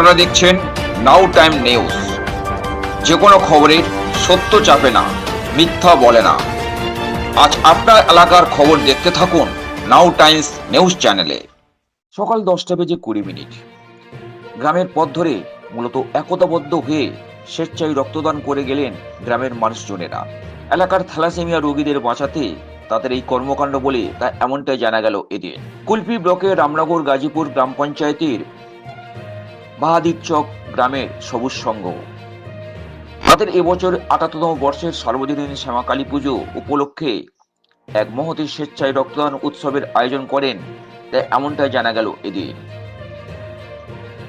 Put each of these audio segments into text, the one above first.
আপনারা দেখছেন নাও time news যে কোনো খবরের সত্য চাপে না, মিথ্যা বলে না। আজ আপনার এলাকার খবর দেখতে থাকুন নাও টাইমস নিউজ চ্যানেলে সকাল দশটা বেজে কুড়ি মিনিট। গ্রামের পথ ধরে মূলত একতাবদ্ধ হয়ে স্বেচ্ছায় রক্তদান করে গেলেন গ্রামের মানুষজনেরা। এলাকার থ্যালাসেমিয়া রোগীদের বাঁচাতে তাদের এই কর্মকাণ্ড বলে তা এমনটাই জানা গেল এদিন। কুলপি ব্লকের রামনগর গাজীপুর গ্রাম পঞ্চায়েতের বাহাদির চক গ্রামের সবুজ সংঘ তাদের এবছর আটাত্ততম বর্ষের সার্বজনীন শ্যামাকালী পুজো উপলক্ষে এক মহতি স্বেচ্ছায় রক্তদান উৎসবের আয়োজন করেন, তাই এমনটাই জানা গেল এদিন।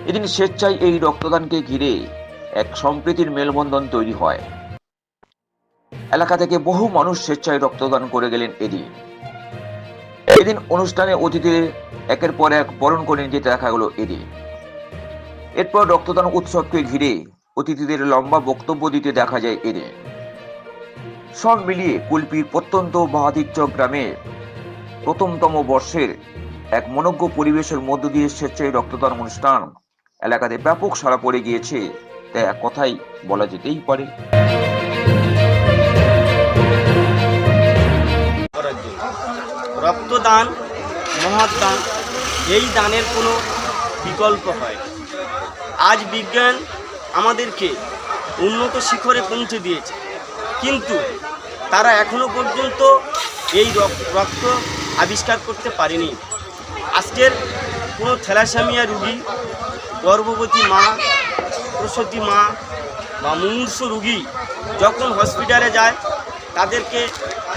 এদিন স্বেচ্ছায় এই রক্তদানকে ঘিরে এক সম্প্রীতির মেলবন্ধন তৈরি হয়। এলাকা থেকে বহু মানুষ স্বেচ্ছায় রক্তদান করে গেলেন এদিন। এদিন অনুষ্ঠানে অতিথিদের একের পর এক বরণ করে নিতে দেখা গেল এদিন। এরপর রক্তদান উৎসবকে ঘিরে অতিথিদের লম্বা বক্তব্য দিতে দেখা যায় এদিন সব মিলিয়ে কুলপির প্রত্যন্ত বাহাদিরচক গ্রামে প্রথমতম বর্ষের এক মনজ্ঞ পরিবেশের মধ্য দিয়ে স্বেচ্ছায় রক্তদান অনুষ্ঠান। এলাকাতে ব্যাপক সাড়া পড়ে গিয়েছে, তাই এক কথাই বলা যেতেই পারে। রক্তদান, মহাদান, এই দানের কোনো বিকল্প হয়। আজ বিজ্ঞান আমাদেরকে উন্নত শিখরে পৌঁছে দিয়েছে। কিন্তু তারা এখনও পর্যন্ত এই রক- রক্ত আবিষ্কার করতে পারেনি। আজকের কোনো থ্যালাসামিয়া রুগী, গর্ভবতী মা, প্রসূতি মা বা মুমূর্ষ রুগী যখন হসপিটালে যায়, তাদেরকে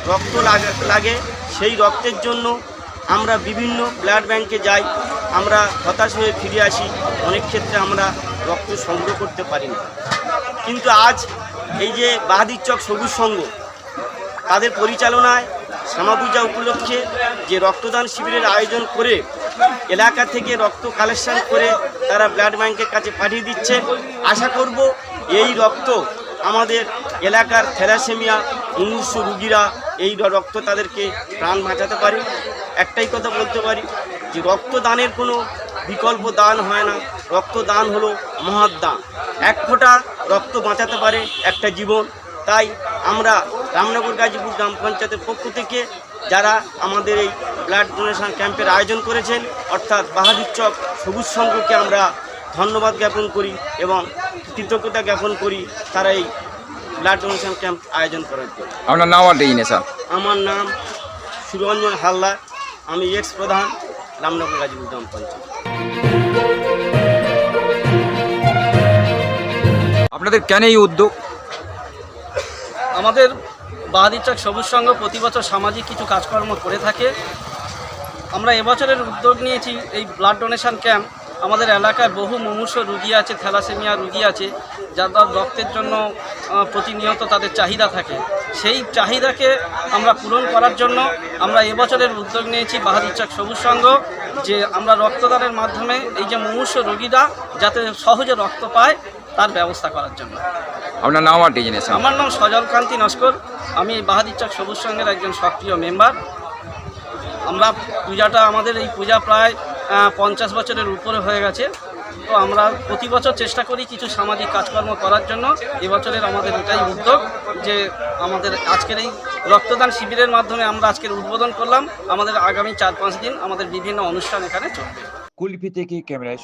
রক্ত লাগে সেই রক্তের জন্য আমরা বিভিন্ন ব্লাড ব্যাংকে যাই। আমরা হতাশ হয়ে ফিরে আসি, অনেক ক্ষেত্রে আমরা রক্ত সংগ্রহ করতে পারি না। কিন্তু আজ এই যে বাহাদির চক সবুজ সংঘ, তাদের পরিচালনায় শ্যামা পূজা উপলক্ষে যে রক্তদান শিবিরের আয়োজন করে এলাকা থেকে রক্ত কালেকশন করে তারা ব্লাড ব্যাংকের কাছে পাঠিয়ে দিচ্ছে, আশা করব এই রক্ত আমাদের এলাকার থ্যালাসেমিয়া মুমূর্ষ রুগীরা এই রক্ত তাদেরকে প্রাণ বাঁচাতে পারে। একটাই কথা বলতে পারি যে রক্তদানের কোনো বিকল্প দান হয় না। রক্তদান হলো মহৎ দান এক ফোঁটা রক্ত বাঁচাতে পারে একটা জীবন। তাই আমরা রামনগর গাজীপুর গ্রাম পঞ্চায়েতের পক্ষ থেকে যারা আমাদের এই ব্লাড ডোনেশন ক্যাম্পের আয়োজন করেছেন অর্থাৎ বাহাদুর চক সবুজ সংঘকে আমরা ধন্যবাদ জ্ঞাপন করি এবং কৃতজ্ঞতা জ্ঞাপন করি তারা এই ব্লাড ডোনেশন ক্যাম্প আয়োজন করার জন্য। আপনার নাম আমার নাম সুরঞ্জন হালদার আমি এক্স প্রধান। রামনগর গাজীপুর গ্রাম পঞ্চায়েত। আপনাদের কেন এই উদ্যোগ? আমাদের বাহাদিরচক সবুজ সংঘ প্রতি বছর সামাজিক কিছু কাজকর্ম করে থাকে। আমরা এবছরের উদ্যোগ নিয়েছি এই ব্লাড ডোনেশন ক্যাম্প। আমাদের এলাকায় বহু মুমূর্ষ রুগী আছে থ্যালাসেমিয়া রুগী আছে যাদের রক্তের জন্য প্রতিনিয়ত তাদের চাহিদা থাকে। সেই চাহিদাকে আমরা পূরণ করার জন্য আমরা এবছরের উদ্যোগ নিয়েছি বাহাদিরচক সবুজ সংঘ যে আমরা রক্তদানের মাধ্যমে এই যে মুমূর্ষ রোগীরা যাতে সহজে রক্ত পায় তার ব্যবস্থা করার জন্য। আপনার নাম আর ডেজিনেশন আমার নাম সজল কান্তি নস্কর। আমি বাহাদির চক সবুজ সংঘের একজন সক্রিয় মেম্বার। আমরা পূজাটা আমাদের এই পূজা প্রায় পঞ্চাশ বছরের উপরে হয়ে গেছে। তো আমরা প্রতি বছর চেষ্টা করি কিছু সামাজিক কাজকর্ম করার জন্য। এবছরের আমাদের এটাই উদ্যোগ যে আমাদের আজকের এই রক্তদান শিবিরের মাধ্যমে আমরা আজকের উদ্বোধন করলাম। আমাদের আগামী চার পাঁচ দিন আমাদের বিভিন্ন অনুষ্ঠান এখানে চলবে। কুলপি থেকে ক্যামেরায়